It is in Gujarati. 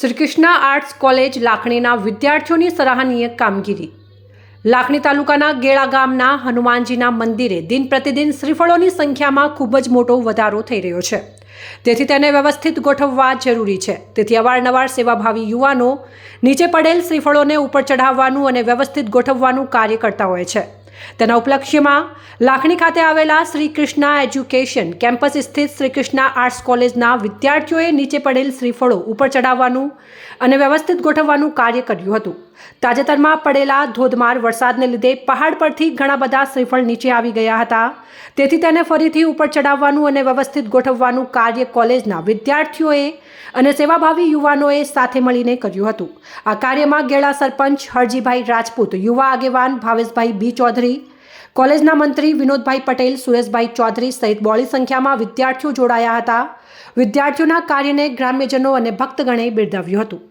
શ્રીકૃષ્ણ આર્ટ્સ કોલેજ લાખણીના વિદ્યાર્થીઓની સરાહનીય કામગીરી. લાખણી તાલુકાના ગેળા ગામના હનુમાનજીના મંદિરે દિન પ્રતિદિન શ્રીફળોની સંખ્યામાં ખૂબ જ મોટો વધારો થઈ રહ્યો છે. તેથી તેને વ્યવસ્થિત ગોઠવવા જરૂરી છે. તેથી અવારનવાર સેવાભાવી યુવાનો નીચે પડેલ શ્રીફળોને ઉપર ચઢાવવાનું અને વ્યવસ્થિત ગોઠવવાનું કાર્ય કરતા હોય છે. તેના ઉપલક્ષ્યમાં લાખણી ખાતે આવેલા શ્રી કૃષ્ણા એજ્યુકેશન કેમ્પસ સ્થિત શ્રી કૃષ્ણા આર્ટ્સ કોલેજના વિદ્યાર્થીઓએ નીચે પડેલ શ્રીફળો ઉપર ચડાવવાનું અને વ્યવસ્થિત ગોઠવવાનું કાર્ય કર્યું હતું. તાજેતરમાં પડેલા ધોધમાર વરસાદને લીધે પહાડ પરથી ઘણા બધા શ્રીફળ નીચે આવી ગયા હતા. તેથી તેને ફરીથી ઉપર ચડાવવાનું અને વ્યવસ્થિત ગોઠવવાનું કાર્ય કોલેજના વિદ્યાર્થીઓએ અને સેવાભાવી યુવાનોએ સાથે મળીને કર્યું હતું. આ કાર્યમાં ગેળા સરપંચ હરજીભાઈ રાજપૂત, યુવા આગેવાન ભાવેશભાઈ બી ચૌધરી, કોલેજના મંત્રી વિનોદભાઈ પટેલ, સુરેશભાઈ ચૌધરી સહિત બોળી સંખ્યામાં વિદ્યાર્થીઓ જોડાયા હતા. વિદ્યાર્થીઓના કાર્યને ગ્રામ્યજનો અને ભક્તગણે બિરદાવ્યું હતું.